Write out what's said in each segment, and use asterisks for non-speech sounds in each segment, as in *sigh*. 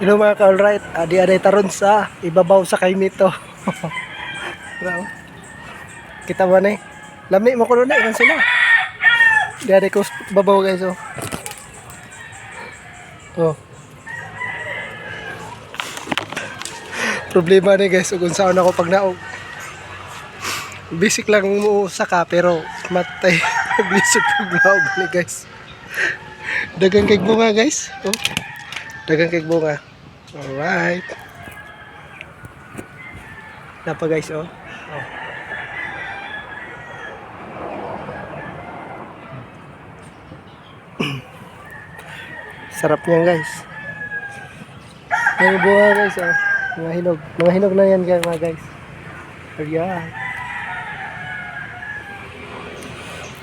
Hello mga ka-alright, adi aday taron sa ibabaw sa kaimito. Bravo. *laughs* Kita ba na eh? Lami mo ko na ilan sila. Di aday ko babaw guys oh. Oh. Problema ni guys kung saan ako pag naog. Basic lang mo sa ka pero matay. *laughs* Basic pag naog ni guys. Dagang kay bunga guys. Oh. Dagang kay bunga. Alright. Napa guys, oh. oh. *clears throat* Sarap niyan guys. Mga bunga guys, oh. Mga hinog. Mga hinog na yan guys, mga guys. Ayan.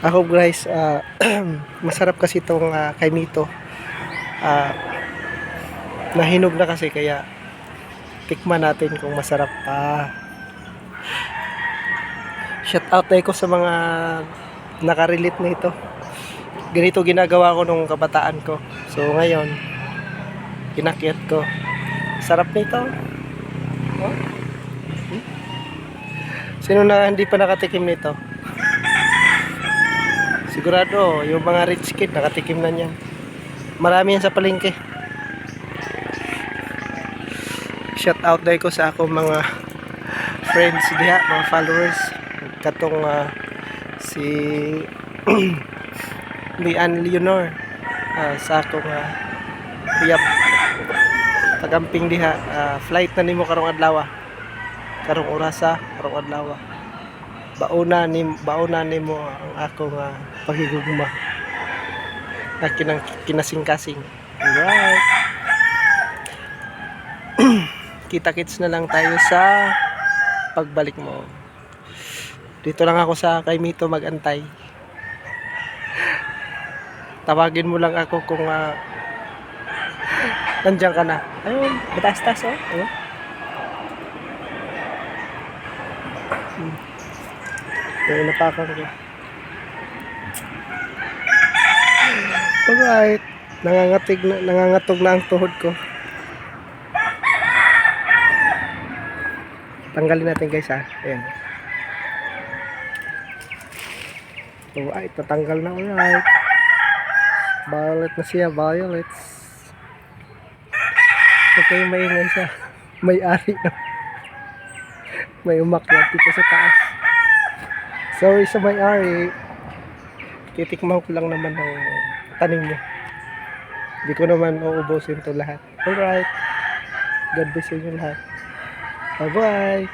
Ako guys, ah, *clears throat* masarap kasi itong uh, kaimito. Ah, nahinog na kasi kaya tikman natin kung masarap pa. Shout out na ko sa mga nakarelate na ito. Ganito ginagawa ko nung kabataan ko. So ngayon, kinakyat ko. Sarap nito. Oh. Hmm? Sino na hindi pa nakatikim nito? Sigurado, yung mga rich kid nakatikim na niyan. Marami yan sa palengke. Shout out dahil ko sa akong mga friends diha, mga followers. Katong ah, si *clears throat* Lian Leonor ah, sa akong uh, riyab tagamping diha. Ah, flight na nimo karong adlaw karong orasa karong adlaw bauna ni bauna nimo ang akong uh, paghigugma na kinang kinasing-kasing. Alright kita-kits na lang tayo sa pagbalik mo. Dito lang ako sa kay Mito magantay. Tawagin mo lang ako kung uh, nandiyan ka na. Ayun, batas-tas oh. Ayun. Hmm. Ayun, napakan ko. Alright. Nangangatig na, nangangatog na ang tuhod ko. Tanggalin natin guys ha. Ayan. So ay tatanggal na alright violet na siya violet okay maingay siya. May ari na. May umakyat dito sa taas. Sorry sa may ari titikman ko lang naman ng tanim mo hindi ko naman uubusin to lahat. Alright. God bless you lahat Bye-bye.